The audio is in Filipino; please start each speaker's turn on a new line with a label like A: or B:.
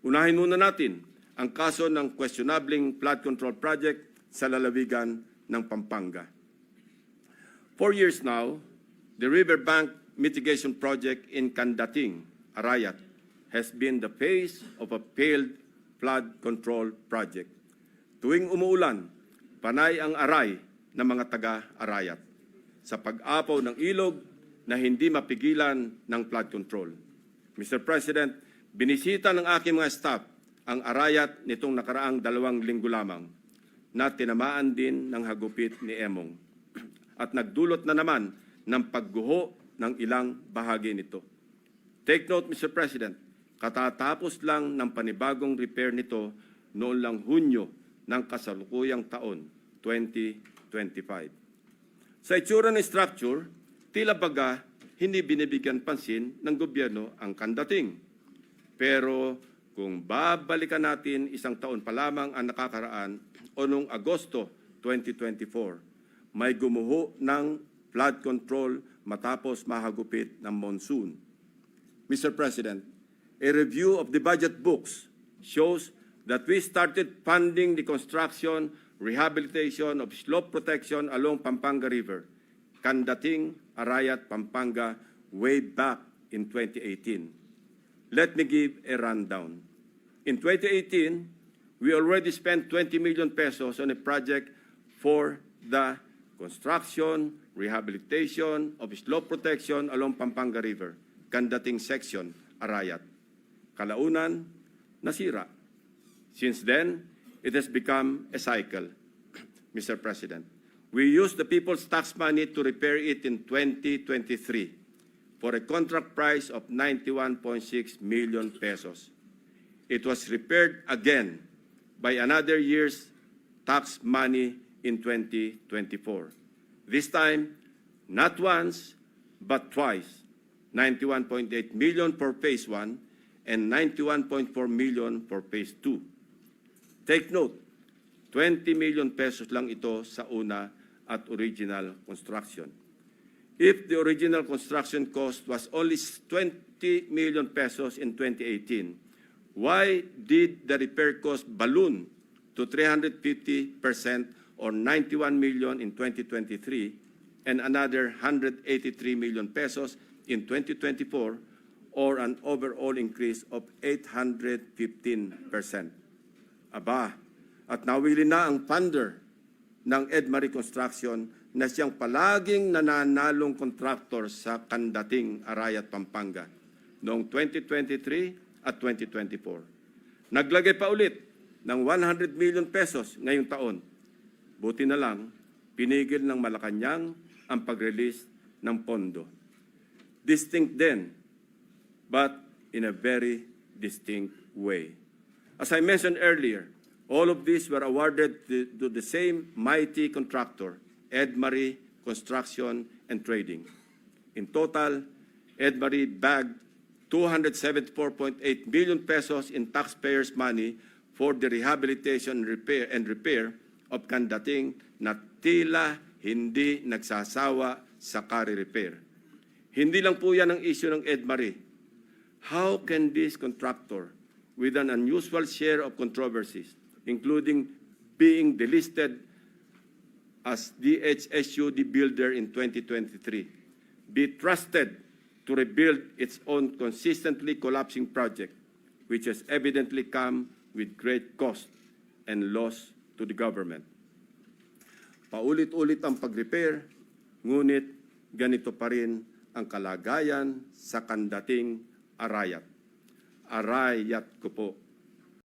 A: Unahin muna natin ang kaso ng questionabling flood control project sa lalawigan ng Pampanga. Four years now, the riverbank mitigation project in Candating, Arayat, has been the face of a failed flood control project. Tuwing umuulan, panay ang aray ng mga taga-Arayat sa pag-apaw ng ilog na hindi mapigilan ng flood control. Mr. President, binisita ng aking mga staff ang Arayat nitong nakaraang dalawang linggo lamang na tinamaan din ng hagupit ni Emong at nagdulot na naman ng pagguho ng ilang bahagi nito. Take note, Mr. President, katatapos lang ng panibagong repair nito noon lang Hunyo ng kasalukuyang taon, 2025. Sa itsura ng structure, tila baga hindi binibigyan pansin ng gobyerno ang kandating. Pero kung babalikan natin isang taon pa lamang ang nakakaraan o noong Agosto 2024, may gumuho ng flood control matapos mahagupit ng monsoon. Mr. President, a review of the budget books shows that we started funding the construction, rehabilitation of slope protection along Pampanga River, Candating, Arayat, Pampanga, way back in 2018. Let me give a rundown. In 2018, we already spent 20 million pesos on a project for the construction, rehabilitation of slope protection along Pampanga River, Candating section, Arayat. Kalaunan, nasira. Since then, it has become a cycle, Mr. President. We used the people's tax money to repair it in 2023 for a contract price of 91.6 million pesos. It was repaired again by another year's tax money in 2024. This time, not once, but twice. 91.8 million for phase 1 and 91.4 million for phase 2. Take note, 20 million pesos lang ito sa una at original construction. If the original construction cost was only 20 million pesos in 2018, why did the repair cost balloon to 350% or 91 million in 2023 and another 183 million pesos in 2024 or an overall increase of 815%? Aba, at nawili na ang funder ng Edmarie Construction na siyang palaging nananalong contractor sa Kandating, Arayat, Pampanga noong 2023 at 2024. Naglagay pa ulit ng 100 million pesos ngayong taon. Buti na lang, pinigil ng Malacanang ang pag-release ng pondo. Distinct then, but in a very distinct way. As I mentioned earlier, all of these were awarded to, the same mighty contractor, Edmarie Construction and Trading. In total, Edmarie bagged 274.8 billion pesos in taxpayers' money for the rehabilitation repair and repair of Kandating na tila hindi nagsasawa sa kari-repair. Hindi lang po yan ang issue ng Edmarie. How can this contractor, with an unusual share of controversies, including being delisted as DHSU the builder in 2023, be trusted to rebuild its own consistently collapsing project, which has evidently come with great cost and loss to the government. Paulit-ulit ang pag-repair, ngunit ganito pa rin ang kalagayan sa kandating Arayat. Arayat ko po